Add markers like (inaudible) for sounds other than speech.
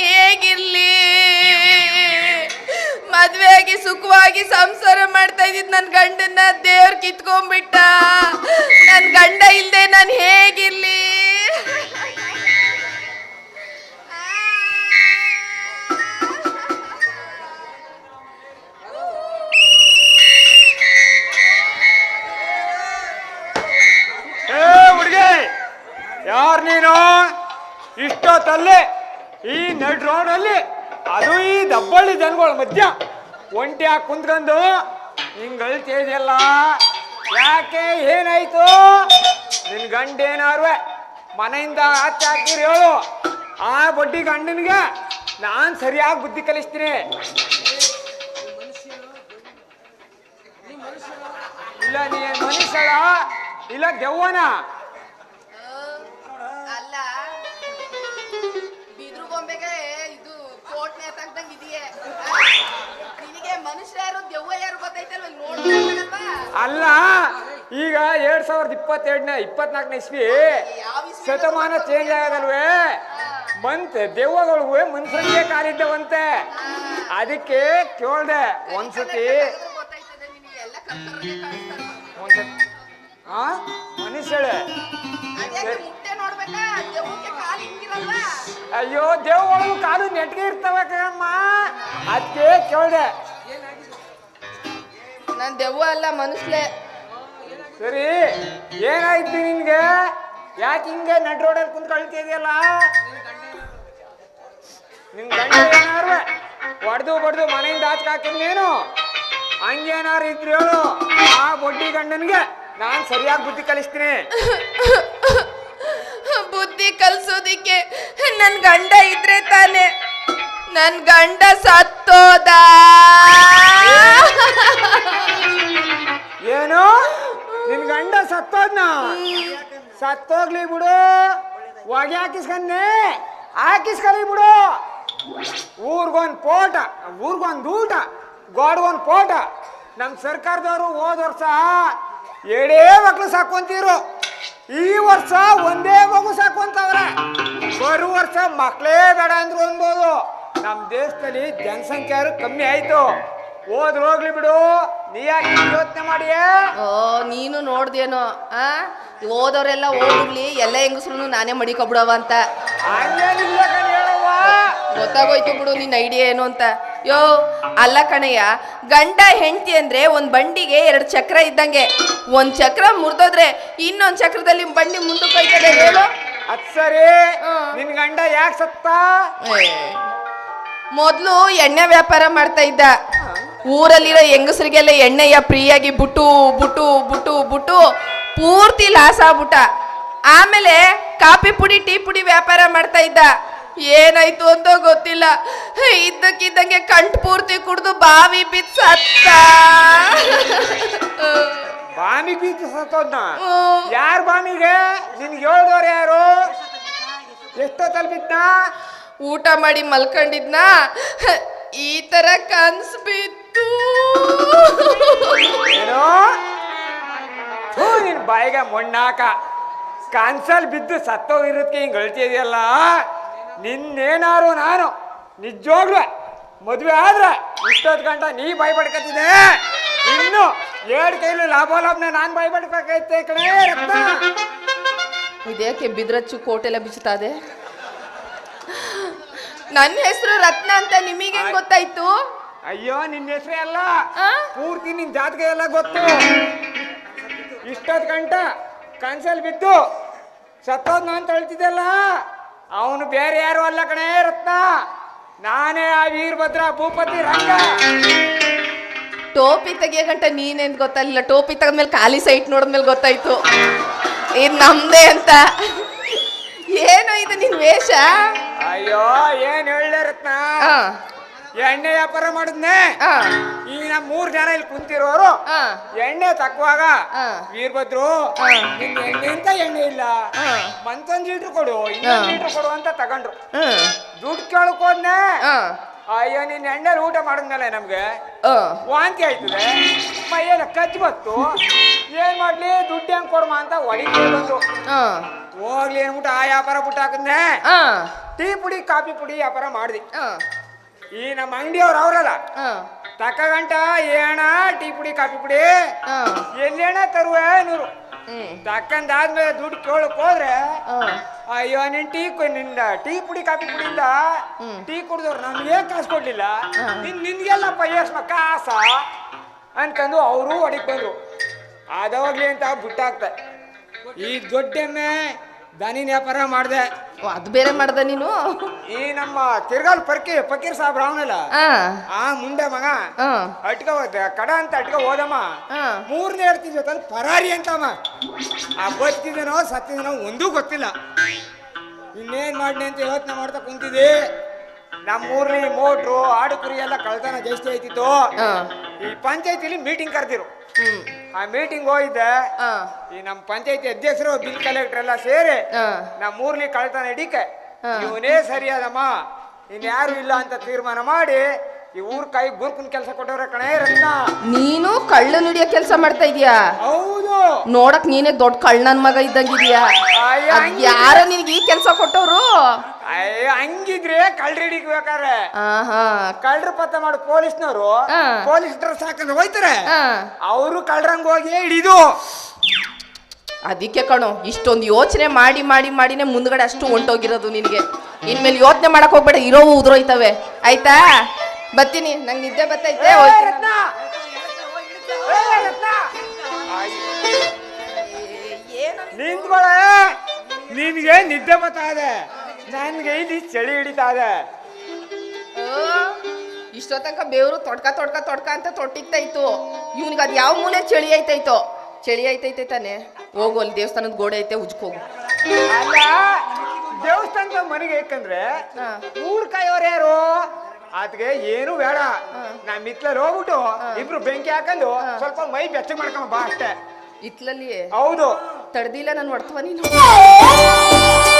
ಹೇಗಿರಲಿ? ಹೇಗಿರ್ಲಿ ಸುಖವಾಗಿ ಸಂಸಾರ ಮಾಡ್ತಾ ಇದ್ದಿದ್ ನನ್ನ ಗಂಡನ್ನ ದೇವ್ರ ಕಿತ್ಕೊಂಡ್ಬಿಟ್ಟ. ನನ್ನ ಗಂಡ ಇಲ್ದೆ ನಾನು ಹೇಗಿರ್ಲಿ? ಯಾರು ನೀನು? ಇಷ್ಟೊತ್ತಲ್ಲೇ ಈ ನಡ್ ಅಲ್ಲಿ, ಅದು ಈ ದಬ್ಬಳ್ಳಿ ಜನಗಳ ಮಧ್ಯ. ಒಂಟಿ ಹಾಕಿ ಕುಂತ್ಕೊಂಡು ಹಿಂಗ್ ಅಳ್ತಿದೆಯಲ್ಲ ಯಾಕೆ ಏನಾಯ್ತು? ನಿನ್ ಗಂಡ ಏನಾರ್ವೆ ಮನೆಯಿಂದ ಆಚೆ ಹಾಕಿರಿ ಹೇಳು. ಆ ಬಡ್ಡಿ ಗಂಡನಿಗೆ ನಾನ್ ಸರಿಯಾಗಿ ಬುದ್ಧಿ ಕಲಿಸ್ತೀನಿ. ಇಲ್ಲ ನೀ ಮನುಷ್ಯ ಇಲ್ಲ ದೆವ್ವನ. ಅಲ್ಲ, ಈಗ ಎರಡ್ ಸಾವಿರದ ಇಪ್ಪತ್ತೆರಡನೇ, ಇಪ್ಪತ್ನಾಲ್ಕನೇ ಇಸ್ವಿ ಶತಮಾನ ಚೇಂಜ್ ಆಗದಲ್ವೇ ಮಂತ್ ದೆವ್ವಗಳಿಗೂ ಮನುಷ್ಯನಿಗೆ ಕಾಲಿದ್ದವಂತೆ. ಅದಕ್ಕೆ ಕೇಳ್ದೆ, ಒಂದ್ಸತಿ ಒಂದ್ಸತಿ ಆ ಮನುಷ್ಯಳೆ ಅಯ್ಯೋ, ದೆವ್ವಗಳು ಕಾಲು ನೆಟ್ಗೆ ಇರ್ತವೆ ಕಣಮ್ಮ. ಅದಕ್ಕೆ ಕೇಳ್ದೆ ನಾನ್ ದೆವ್ವ ಅಲ್ಲ ಮನುಷ್ಯಲೇ ಸರಿ ಏನಾಯ್ತು ನಿನ್ಗೆ? ಯಾಕೆ ಹಿಂಗೆ ನಡ್ ರೋಡಲ್ಲಿ ಕುಂತ್ ಕಳ್ತಿದ್ಯಲ್ಲ ನಿನ್ ಗಂಡ ಏನಾರು ಹೊಡೆದು ಬಡ್ದು ಮನೆಯಿಂದ ಆಚೆ ಹಾಕಿದ್ ನೀನು? ಹಂಗೇನಾರು ಇದ್ರು ಹೇಳು. ಆ ಬೊಡ್ಡಿ ಗಂಡನ್ಗೆ ನಾನ್ ಸರಿಯಾಗಿ ಬುದ್ಧಿ ಕಲಿಸ್ತೀನಿ. ಬುದ್ಧಿ ಕಲ್ಸೋದಿಕ್ಕೆ ನನ್ ಗಂಡ ಇದ್ರೆ ತಾನೆ. ನನ್ ಗಂಡ ಸತ್ತೋದ. ಏನು? ನಿನ್ ಗಂಡ ಸತ್ತೋದ್ನ? ಸತ್ತೋಗ್ಲಿ ಬಿಡು. ಹೊಗೆ ಹಾಕಿಸ್ಕನ್ನೆ. ಹಾಕಿಸ್ಕಲಿ ಬಿಡು. ಊರ್ಗೊಂದ್ ಪೋಟ, ಊರ್ಗೊಂದ್ ಊಟ, ಗೋಡ್ಗೊಂದ್ ಪೋಟ. ನಮ್ ಸರ್ಕಾರದವರು ಹೋದ ವರ್ಷ ಎರಡೇ ಮಕ್ಳು ಸಾಕೊಂತೀರು. ಈ ವರ್ಷ ಒಂದೇ ಮಗು ಸಾಕೊಂತವ್ರೆ ಬರೋ ವರ್ಷ ಮಕ್ಳೇ ಬೇಡ ಅಂದ್ರು ಅನ್ಬೋದು. ನಮ್ ದೇಶದಲ್ಲಿ ಜನಸಂಖ್ಯೆ ಕಮ್ಮಿ ಆಯ್ತು? ಹೋದ್ರು ಹೋಗ್ಲಿ ಬಿಡು. ನೀ ಯಾಕೆ ಯೋಚನೆ ಮಾಡಿಯೇ? ಓ ನೀನು ನೋಡ್ದೇನೋ ಆ? ಓದೋರೆಲ್ಲ ಓದಿರ್ಲಿ ಎಲ್ಲ ಹೆಂಗಸ್ರು ನಾನೇ ಮಡಿಕೊಬಿಡವ ಅಂತ. ಹಂಗೇನಿಲ್ಲ ಕಣ್ ಹೇಳವ್ವ. ಗೊತ್ತಾಗೋಯ್ತು ಬಿಡು ನಿನ್ನ ಐಡಿಯಾ ಏನು ಅಂತ. ಯೋ ಅಲ್ಲ ಕಣಯ್ಯ ಗಂಡ ಹೆಂಡತಿ ಅಂದ್ರೆ ಒಂದ್ ಬಂಡಿಗೆ ಎರಡು ಚಕ್ರ ಇದ್ದಂಗೆ. ಒಂದ್ ಚಕ್ರ ಮುರಿದೋದ್ರೆ ಇನ್ನೊಂದ್ ಚಕ್ರದಲ್ಲಿ ಬಂಡಿ ಮುಂದಕ್ಕೆ ಹೋಯ್ತದೆ ಹೇಳು. ಅದ್ ಸರಿ. ನಿನ್ ಗಂಡ ಯಾಕೆ ಸತ್ತ? ಮೊದ್ಲು ಎಣ್ಣೆ ವ್ಯಾಪಾರ ಮಾಡ್ತಾ ಇದ್ದ. ಊರಲ್ಲಿರೋ ಹೆಂಗಸರಿಗೆಲ್ಲ ಎಣ್ಣೆಯ ಫ್ರೀಯಾಗಿ ಬುಟ್ಟು ಬುಟ್ಟು ಬುಟ್ಟು ಬುಟ್ಟು ಪೂರ್ತಿ ಲಾಸ್ ಆಗ್ಬಿಟ್ಟ. ಆಮೇಲೆ ಕಾಫಿ ಪುಡಿ ಟೀ ಪುಡಿ ವ್ಯಾಪಾರ ಮಾಡ್ತಾ ಇದ್ದ. ಏನಾಯ್ತು ಅಂತ ಗೊತ್ತಿಲ್ಲ. ಇದ್ದಕ್ಕಿದ್ದಂಗೆ ಕಂಠ ಪೂರ್ತಿ ಕುಡಿದು ಬಾವಿ ಬಿದ್ದು ಸತ್ತ ಬಾಮಿ ಬೀಚ ಸತ್ತೋದ್ನ. ಯಾರ ಬಾಮಿಗೆ ನಿನ್ಗೆ ಹೇಳ್ದವ್ರು ಯಾರು? ಎಷ್ಟೋ ಬಿದ್ನ ಊಟ ಮಾಡಿ ಮಲ್ಕೊಂಡಿದ್ನ? ಈ ತರ ಕನ್ಸ್ ಬಿತ್ತು. ನಿನ್ ಬಾಯಿಗೆ ಮಣ್ಣಾಕ. ಕನ್ಸಲ್ ಬಿದ್ದು ಸತ್ತೋಗಿರೋದಕ್ಕೆ ಹಿಂಗ್ ಅಳ್ತಿದೆಯಲ್ಲ? ನಿನ್ನೇನಾರು ನಾನು ನಿಜವಾಗ್ಲು ಮದ್ವೆ ಆದ್ರೆ ಇಷ್ಟೊತ್ತು ಗಂಟ ನೀ ಬಾಯ್ ಪಡ್ಕೊತಿದೆ ಇನ್ನು ಎರಡು ಕೈಲು ಲಾಭ ಲಾಭನ ನಾನ್ ಬಾಯ್ ಪಡ್ಬೇಕೈತೆ ಕಣೇ ರತ್ನ. ಇದ್ಯಾಕೆ ಬಿದ್ರಚ್ಚು ಕೋಟೆಲ್ಲ ಬಿಚ್ಚುತ್ತದೆ ನನ್ನ ಹೆಸರು ರತ್ನ ಅಂತ ನಿಮಗೆ ಗೊತ್ತಾಯ್ತು? ಅಯ್ಯೋ ನಿನ್ನ ಹೆಸರೇ ಅಲ್ಲ. ಆ? ಪೂರ್ತಿ ನಿನ್ ಜಾತಕ ಎಲ್ಲ ಗೊತ್ತು. ಇಷ್ಟೊತ್ತು ಗಂಟ ಕನ್ಸಲ್ ಬಿದ್ದು ಸತ್ತೋದ್ ನಾನು ತಳ್ತಿದ್ದಲ್ಲ ಅವನು ಬೇರೆ ಯಾರು ಅಲ್ಲ ಕಣೇ ರತ್ನ. ನಾನೇ ಆ ವೀರಭದ್ರ ಭೂಪತಿ ರಂಗ. ಟೋಪಿ ತೆಗಿಯೋ ಗಂಟ ನೀನೇನ್ ಗೊತ್ತಾಗಲಿಲ್ಲ ಟೋಪಿ ತೆಗೆದ್ಮೇಲೆ ಖಾಲಿ ಸೈಟ್ ನೋಡಿದ್ಮೇಲೆ ಗೊತ್ತಾಯ್ತು. ಇದು ನಮ್ದೇ ಅಂತ. ಏನು ಇದು ನಿನ್ ವೇಷ? ಅಯ್ಯೋ ಏನ್ ಹೇಳಿರತ್ನ ರತ್ನ? ಎಣ್ಣೆ ವ್ಯಾಪಾರ ಮಾಡಿದ್ನೆ? ಈ ಈಗ ನಮ್ ಮೂರ್ ಜನ ಇಲ್ಲಿ ಕುಂತಿರೋರು ಎಣ್ಣೆ ತಕ್ಕುವಾಗ ವೀರ್ಭದ್ರು. ನಿನ್ ಎಣ್ಣೆ ಅಂತ ಎಣ್ಣೆ ಇಲ್ಲ. ಮಂತೊಂದ್ ಲೀಟರ್ ಕೊಡು ಇನ್ನೊಂದ್ ಲೀಟರ್ ಕೊಡು ಅಂತ ತಗೊಂಡ್ರು. ದುಡ್ಡು ಕೇಳಕ್ ಹೋದ್ನೆ ಅಯ್ಯೋ ನೀನ್ ಎಣ್ಣೆಲಿ ಊಟ ಮಾಡಿದ್ಮೇಲೆ ನಮ್ಗೆ. ವಾಂತಿ ಆಯ್ತದೆ? ಮೈಯೆಲ್ಲ ಕಚ್ಚಿ ಬತ್ತು. ಏನ್ ಮಾಡ್ಲಿ? ದುಡ್ಡು ಹೆಂಗ್ ಕೊಡ್ಮಾ ಅಂತ ಒಡಿ ಬಂದು. ಹೋಗ್ಲಿ ಅನ್ಬಿಟ್ಟು ಆ ವ್ಯಾಪಾರ ಬಿಟ್ಟು ಹಾಕಿದ್ನೆ? ಟೀ ಪುಡಿ ಕಾಫಿ ಪುಡಿ ವ್ಯಾಪಾರ ಮಾಡ್ದಿ. ಆ, ಈ ನಮ್ಮ ಅಂಗಡಿಯವ್ರು ಅವ್ರಲ್ಲ. ತಕ್ಕ ಗಂಟ ಏಣ ಟೀ ಪುಡಿ ಕಾಫಿ ಪುಡಿ. ಎಲ್ಲೇಣ ತರುವೆ ನೂರು. ತಕ್ಕಂದಾದ್ಮೇಲೆ ದುಡ್ಡು ಕೇಳಕ್ ಹೋದ್ರೆ ಅಯ್ಯೋ ನೀನ್ ಟೀ ಕು- ನಿಂದ ಟೀ ಪುಡಿ ಕಾಫಿ ಪುಡಿಯಿಂದ. ಟೀ ಕುಡಿದವ್ರು ನಮ್ಗೆ ಕಾಸು ಕೊಡ್ಲಿಲ್ಲ. ನಿನ್ ನಿನ್ಗೆಲ್ಲಪ್ಪ ಏಸ್ಮ ಕಾಸ? ಅಂತಂದು ಅವರು ಹೊಡಿಕ್ ಬಂದ್ರು. ಅದಾವಾಗ್ಲಿ ಅಂತ ಬುಟ್ಟಾಕ್ತೆ ಈ ದೊಡ್ಡೆಮ್ಮೆ ದನಿನ ವ್ಯಾಪಾರ ಮಾಡ್ದೆ. ಓ, ಅದು ಬೇರೆ ಮಾಡ್ದ ನೀನು? ಈ ನಮ್ಮ ತಿರ್ಗಾಲ್ ಪರ್ಕಿ ಫಕೀರ್ ಸಾಹ್ ರಾವ್ನಲ್ಲ ಹಾ ಆ ಮುಂಡೆ ಮಗ. ಅಟ್ಕ ಹೋದ ಕಡ ಅಂತ ಅಟ್ಕ ಹೋದಮ್ಮ. ಮೂರ್ನೇ ಮೂರನೇ ಹೇಳ್ತಿದ್ವಿ ತಂದು ಪರಾರಿ ಅಂತಮ್ಮ ಆ ಬತ್ತಿದನೋ ಸತ್ತಿದನೋ ಒಂದೂ ಗೊತ್ತಿಲ್ಲ. ಇನ್ನೇನ್ ಮಾಡ್ಲಿ ಅಂತ ಯೋಚನೆ ಮಾಡ್ತಾ ಕುಂತಿದ್ದೆ. ನಮ್ಮೂರ್ಲಿ ಮೋಟ್ರು ಆಡು ಕುರಿ ಎಲ್ಲ ಕಳ್ತನ ಜಾಸ್ತಿ ಆಯ್ತಿತ್ತು. ಈ ಪಂಚಾಯತಿಲಿ ಮೀಟಿಂಗ್ ಕರೆದಿರು. ಆ ಮೀಟಿಂಗ್ ಹೋಗಿದ್ದೆ. ಈ ನಮ್ಮ ಪಂಚಾಯತಿ ಅಧ್ಯಕ್ಷರು ಬಿಲ್ ಕಲೆಕ್ಟರ್ ಎಲ್ಲ ಸೇರಿ ನಮ್ಮ ಊರ್ಲಿ ಕಳ್ತನ ಹಿಡಿಕೆ. ಇವನೇ ಸರಿಯಾದಮ್ಮ. ಇನ್ಯಾರು ಇಲ್ಲ ಅಂತ ತೀರ್ಮಾನ ಮಾಡಿ ಈ ಊರ್ ಕೈ ಗುರ್ಕನ್ ಕೆಲಸ ಕೊಟ್ಟವ್ರೆ ಕಣೇ ರತ್ನ. ನೀನು ಕಳ್ಳ ಹಿಡಿಯೋ ಕೆಲಸ ಮಾಡ್ತಾ ಇದೀಯಾ? ಹೌದು. ನೋಡಕ್ ನೀನೇ ದೊಡ್ಡ ಕಳ್ಳನ್ ಮಗ ಇದ್ದಂಗಿದ್ಯಾ. ಯಾರ ನಿನ್ಗೆ ಈ ಕೆಲಸ ಕೊಟ್ಟವ್ರು? ಅಯ್ಯ ಹಂಗಿದ್ರೆ ಕಳ್ರಿ ಹಿಡಿಬೇಕಾರೆ ಆಹಾ. ಕಳ್ರ ಪತ್ತ ಮಾಡಿ ಪೊಲೀಸ್ನವರು. ಪೊಲೀಸ್ ಡ್ರೆಸ್ ಹಾಕೊಂಡು ಹೋಯ್ತಾರೆ. ಅವರು ಕಳ್ರಂಗ್ ಹೋಗಿ ಹಿಡಿದು. ಅದಕ್ಕೆ ಕಣೋ ಇಷ್ಟೊಂದು ಯೋಚನೆ ಮಾಡಿ ಮಾಡಿ ಮಾಡಿನೇ ಮುಂದ್ಗಡೆ ಅಷ್ಟು ಹೊಂಟೋಗಿರೋದು ನಿನಗೆ. ಇನ್ಮೇಲೆ ಯೋಚನೆ ಮಾಡಕ್ ಹೋಗ್ಬೇಡ ಇರೋವು ಉದ್ರೋಯ್ತವೆ. ಆಯ್ತಾ? ಬತ್ತೀನಿ ನಂಗೆ ನಿದ್ದೆ ಬರ್ತೈತೆ ಏ, ಹೋಗ್ತೀನಿ. ರತ್ನ! ಏ, ರತ್ನ! ನಿಂತ್ಕೊಳೆ ನಿನ್ಗೆ ನಿದ್ದೆ ಬತ್ತಾ ಇದೆ. ನನ್ಗೆ ಇಲ್ಲಿ ಚಳಿ ಹಿಡಿತಾ ಇದೆ ಇಷ್ಟೋ ತನಕ ಬೇವರು ತೊಡ್ಕ ತೊಡ್ಕ ತೊಡ್ಕ ಅಂತ ತೊಟ್ಟಿಗ್ತಾಯ್ತು ಇವ್ನಿಗೆ ಅದು ಯಾವ ಮೂಲೆ ಚಳಿ ಐತೈತೋ? ಚಳಿ ಐತೈತೆ ತಾನೆ. ಹೋಗು ಅಲ್ಲಿ ದೇವಸ್ಥಾನದ ಗೋಡೆ ಐತೆ ಉಜ್ಕೋಗು ಅಲ್ಲ ದೇವಸ್ಥಾನದ ಮನೆಗೆ ಏಕಂದ್ರೆ. ಊರ್ ಕಾಯೋರು ಯಾರು? ಅದ್ಗೆ ಏನು ಬೇಡ. ನಾ ಮಿತ್ಲಲ್ಲಿ ಹೋಗ್ಬಿಟ್ಟು ಇಬ್ರು ಬೆಂಕಿ ಹಾಕೊಂಡು ಸ್ವಲ್ಪ ಮೈ ಬೆಚ್ಚಗ್ ಮಾಡ್ಕೊಂಬ ಬಾ ಅಷ್ಟೇ. ಇತ್ಲಲ್ಲಿ ಹೌದು. ತಡ್ದಿಲ್ಲ ನಾನು ಹೊಡ್ತವ ನೀನು. (laughs)